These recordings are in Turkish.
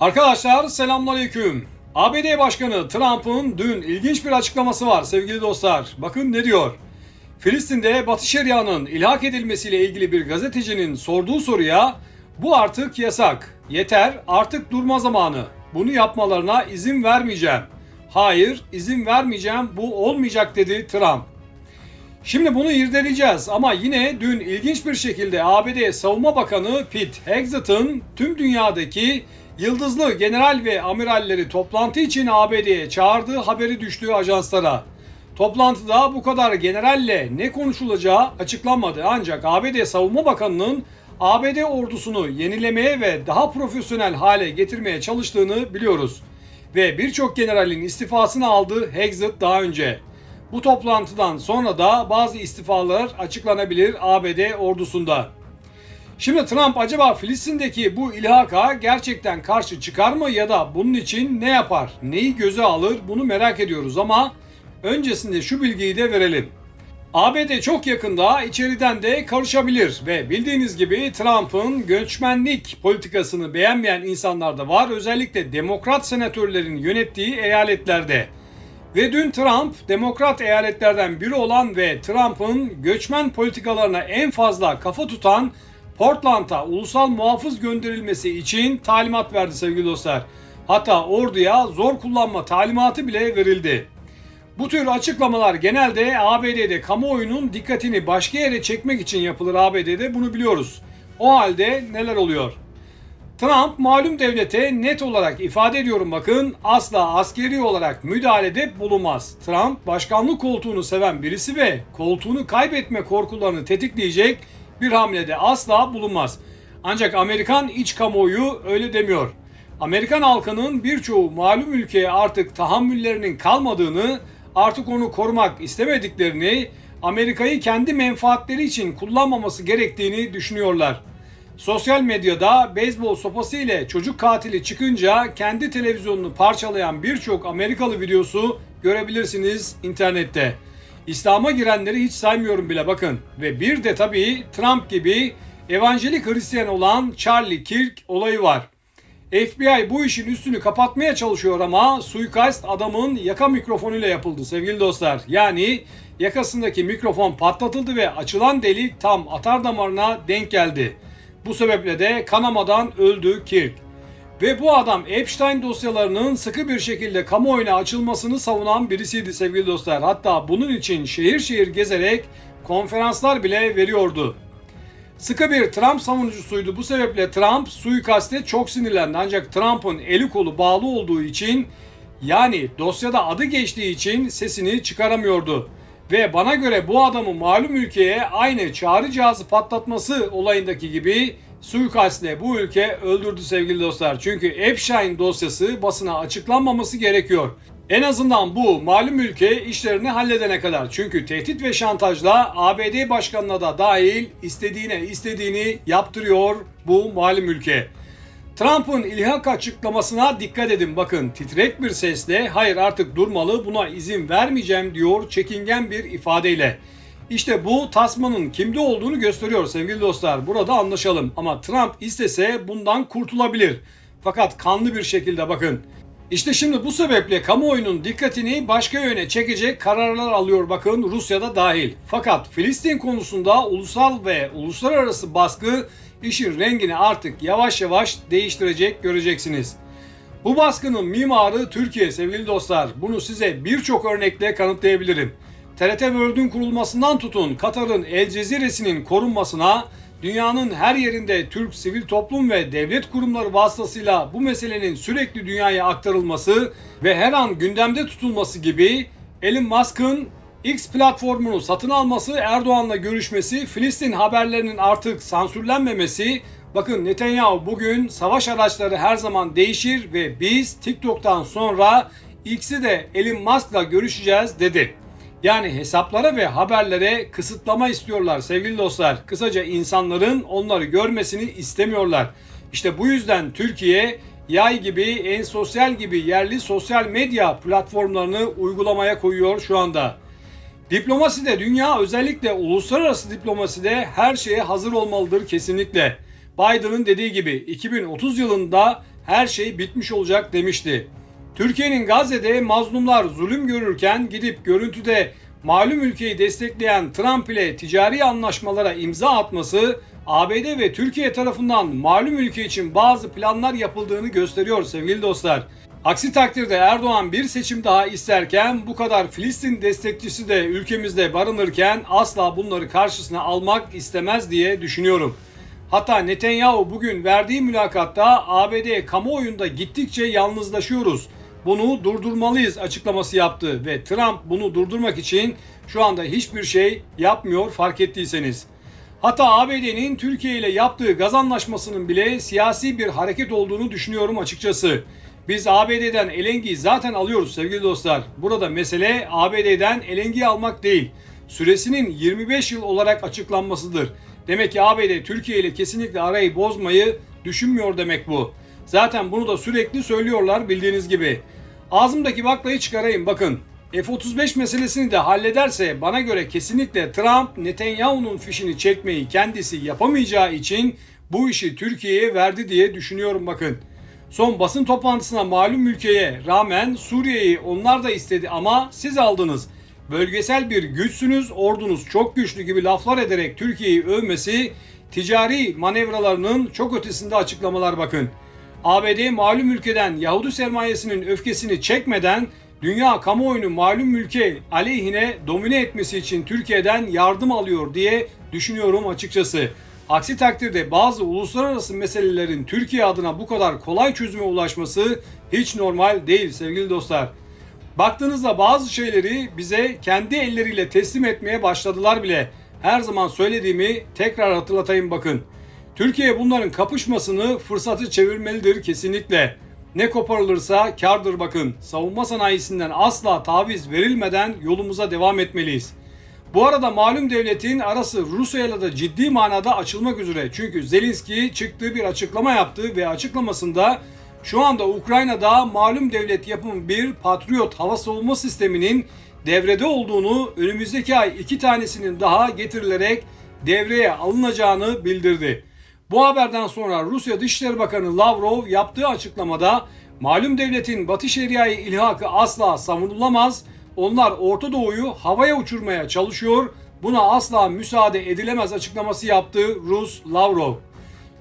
Arkadaşlar selamünaleyküm. ABD Başkanı Trump'ın dün ilginç bir açıklaması var sevgili dostlar. Bakın ne diyor. Filistin'de Batı Şeria'nın ilhak edilmesiyle ilgili bir gazetecinin sorduğu soruya bu artık yasak. Yeter artık durma zamanı. Bunu yapmalarına izin vermeyeceğim. Hayır izin vermeyeceğim bu olmayacak dedi Trump. Şimdi bunu irdeleyeceğiz ama yine dün ilginç bir şekilde ABD Savunma Bakanı Pete Hegseth'ın tüm dünyadaki yıldızlı general ve amiralleri toplantı için ABD'ye çağırdığı haberi düştüğü ajanslara. Toplantıda bu kadar generalle ne konuşulacağı açıklanmadı ancak ABD Savunma Bakanı'nın ABD ordusunu yenilemeye ve daha profesyonel hale getirmeye çalıştığını biliyoruz. Ve birçok generalin istifasını aldı Hegseth daha önce. Bu toplantıdan sonra da bazı istifalar açıklanabilir ABD ordusunda. Şimdi Trump acaba Filistin'deki bu ilhaka gerçekten karşı çıkar mı ya da bunun için ne yapar? Neyi göze alır? Bunu merak ediyoruz ama öncesinde şu bilgiyi de verelim. ABD çok yakında içeriden de karışabilir ve bildiğiniz gibi Trump'ın göçmenlik politikasını beğenmeyen insanlar da var. Özellikle demokrat senatörlerin yönettiği eyaletlerde. Ve dün Trump, demokrat eyaletlerden biri olan ve Trump'ın göçmen politikalarına en fazla kafa tutan Portland'a ulusal muhafız gönderilmesi için talimat verdi sevgili dostlar. Hatta orduya zor kullanma talimatı bile verildi. Bu tür açıklamalar genelde ABD'de kamuoyunun dikkatini başka yere çekmek için yapılır ABD'de bunu biliyoruz. O halde neler oluyor? Trump malum devlete net olarak ifade ediyorum bakın asla askeri olarak müdahalede bulunmaz. Trump başkanlık koltuğunu seven birisi ve koltuğunu kaybetme korkularını tetikleyecek bir hamlede asla bulunmaz. Ancak Amerikan iç kamuoyu öyle demiyor. Amerikan halkının birçoğu malum ülkeye artık tahammüllerinin kalmadığını, artık onu korumak istemediklerini, Amerika'yı kendi menfaatleri için kullanmaması gerektiğini düşünüyorlar. Sosyal medyada beyzbol sopası ile çocuk katili çıkınca kendi televizyonunu parçalayan birçok Amerikalı videosu görebilirsiniz internette. İslam'a girenleri hiç saymıyorum bile bakın. Ve bir de tabii Trump gibi evangelik Hristiyan olan Charlie Kirk olayı var. FBI bu işin üstünü kapatmaya çalışıyor ama suikast adamın yaka mikrofonuyla yapıldı sevgili dostlar. Yani yakasındaki mikrofon patlatıldı ve açılan delik tam atar damarına denk geldi. Bu sebeple de kanamadan öldü Kirk. Ve bu adam Epstein dosyalarının sıkı bir şekilde kamuoyuna açılmasını savunan birisiydi sevgili dostlar. Hatta bunun için şehir şehir gezerek konferanslar bile veriyordu. Sıkı bir Trump savunucusuydu. Bu sebeple Trump suikaste çok sinirlendi. Ancak Trump'ın eli kolu bağlı olduğu için yani dosyada adı geçtiği için sesini çıkaramıyordu. Ve bana göre bu adamı malum ülkeye aynı çağrı cihazı patlatması olayındaki gibi suikastle bu ülke öldürdü sevgili dostlar. Çünkü Epstein dosyası basına açıklanmaması gerekiyor. En azından bu malum ülke işlerini halledene kadar. Çünkü tehdit ve şantajla ABD başkanına da dahil istediğine istediğini yaptırıyor bu malum ülke. Trump'ın ilhak açıklamasına dikkat edin bakın titrek bir sesle hayır artık durmalı buna izin vermeyeceğim diyor çekingen bir ifadeyle. İşte bu tasmanın kimde olduğunu gösteriyor sevgili dostlar. Burada anlaşalım ama Trump istese bundan kurtulabilir. Fakat kanlı bir şekilde bakın. İşte şimdi bu sebeple kamuoyunun dikkatini başka yöne çekecek kararlar alıyor bakın Rusya'da dahil. Fakat Filistin konusunda ulusal ve uluslararası baskı işin rengini artık yavaş yavaş değiştirecek göreceksiniz. Bu baskının mimarı Türkiye sevgili dostlar. Bunu size birçok örnekle kanıtlayabilirim. TRT World'ün kurulmasından tutun Katar'ın El Cezire'sinin korunmasına, dünyanın her yerinde Türk sivil toplum ve devlet kurumları vasıtasıyla bu meselenin sürekli dünyaya aktarılması ve her an gündemde tutulması gibi Elon Musk'ın X platformunu satın alması, Erdoğan'la görüşmesi, Filistin haberlerinin artık sansürlenmemesi, bakın Netanyahu bugün savaş araçları her zaman değişir ve biz TikTok'tan sonra X'i de Elon Musk'la görüşeceğiz dedi. Yani hesaplara ve haberlere kısıtlama istiyorlar sevgili dostlar. Kısaca insanların onları görmesini istemiyorlar. İşte bu yüzden Türkiye yay gibi, en sosyal gibi yerli sosyal medya platformlarını uygulamaya koyuyor şu anda. Diplomaside dünya özellikle uluslararası diplomaside her şeye hazır olmalıdır kesinlikle. Biden'ın dediği gibi 2030 yılında her şey bitmiş olacak demişti. Türkiye'nin Gazze'de mazlumlar zulüm görürken gidip görüntüde malum ülkeyi destekleyen Trump ile ticari anlaşmalara imza atması ABD ve Türkiye tarafından malum ülke için bazı planlar yapıldığını gösteriyor sevgili dostlar. Aksi takdirde Erdoğan bir seçim daha isterken bu kadar Filistin destekçisi de ülkemizde barınırken asla bunları karşısına almak istemez diye düşünüyorum. Hatta Netanyahu bugün verdiği mülakatta ABD kamuoyunda gittikçe yalnızlaşıyoruz. Bunu durdurmalıyız açıklaması yaptı ve Trump bunu durdurmak için şu anda hiçbir şey yapmıyor fark ettiyseniz. Hatta ABD'nin Türkiye ile yaptığı gaz anlaşmasının bile siyasi bir hareket olduğunu düşünüyorum açıkçası. Biz ABD'den LNG'yi zaten alıyoruz sevgili dostlar. Burada mesele ABD'den LNG almak değil. Süresinin 25 yıl olarak açıklanmasıdır. Demek ki ABD Türkiye ile kesinlikle arayı bozmayı düşünmüyor demek bu. Zaten bunu da sürekli söylüyorlar bildiğiniz gibi. Ağzımdaki baklayı çıkarayım bakın. F-35 meselesini de hallederse bana göre kesinlikle Trump Netanyahu'nun fişini çekmeyi kendisi yapamayacağı için bu işi Türkiye'ye verdi diye düşünüyorum bakın. Son basın toplantısına malum ülkeye rağmen Suriye'yi onlar da istedi ama siz aldınız. Bölgesel bir güçsünüz, ordunuz çok güçlü gibi laflar ederek Türkiye'yi övmesi ticari manevralarının çok ötesinde açıklamalar bakın. ABD malum ülkeden Yahudi sermayesinin öfkesini çekmeden dünya kamuoyunu malum ülke aleyhine domine etmesi için Türkiye'den yardım alıyor diye düşünüyorum açıkçası. Aksi takdirde bazı uluslararası meselelerin Türkiye adına bu kadar kolay çözüme ulaşması hiç normal değil sevgili dostlar. Baktığınızda bazı şeyleri bize kendi elleriyle teslim etmeye başladılar bile. Her zaman söylediğimi tekrar hatırlatayım bakın. Türkiye bunların kapışmasını fırsatı çevirmelidir kesinlikle. Ne koparılırsa kardır bakın. Savunma sanayisinden asla taviz verilmeden yolumuza devam etmeliyiz. Bu arada malum devletin arası Rusya'yla da ciddi manada açılmak üzere. Çünkü Zelenski çıktığı bir açıklama yaptı ve açıklamasında şu anda Ukrayna'da malum devlet yapımı bir Patriot hava savunma sisteminin devrede olduğunu önümüzdeki ay iki tanesinin daha getirilerek devreye alınacağını bildirdi. Bu haberden sonra Rusya Dışişleri Bakanı Lavrov yaptığı açıklamada malum devletin Batı Şeria'yı ilhakı asla savunulamaz. Onlar Orta Doğu'yu havaya uçurmaya çalışıyor. Buna asla müsaade edilemez açıklaması yaptı Rus Lavrov.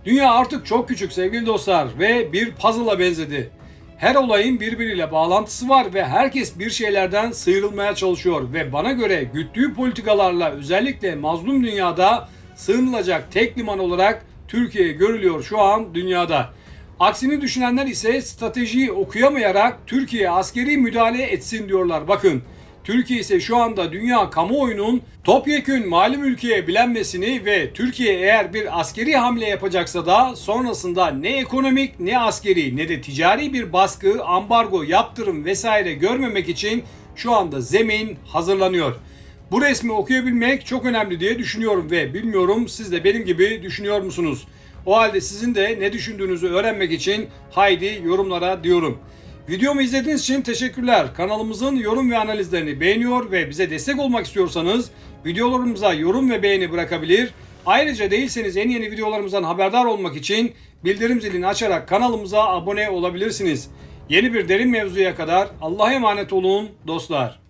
Dünya artık çok küçük sevgili dostlar ve bir puzzle'a benzedi. Her olayın birbiriyle bağlantısı var ve herkes bir şeylerden sıyrılmaya çalışıyor ve bana göre güttüğü politikalarla özellikle mazlum dünyada sığınılacak tek liman olarak Türkiye görülüyor şu an dünyada. Aksini düşünenler ise stratejiyi okuyamayarak Türkiye askeri müdahale etsin diyorlar. Bakın Türkiye ise şu anda dünya kamuoyunun topyekün malum ülkeye bilenmesini ve Türkiye eğer bir askeri hamle yapacaksa da sonrasında ne ekonomik ne askeri ne de ticari bir baskı, ambargo, yaptırım vesaire görmemek için şu anda zemin hazırlanıyor. Bu resmi okuyabilmek çok önemli diye düşünüyorum ve bilmiyorum siz de benim gibi düşünüyor musunuz? O halde sizin de ne düşündüğünüzü öğrenmek için haydi yorumlara diyorum. Videomu izlediğiniz için teşekkürler. Kanalımızın yorum ve analizlerini beğeniyor ve bize destek olmak istiyorsanız videolarımıza yorum ve beğeni bırakabilir. Ayrıca değilseniz en yeni videolarımızdan haberdar olmak için bildirim zilini açarak kanalımıza abone olabilirsiniz. Yeni bir derin mevzuya kadar Allah'a emanet olun dostlar.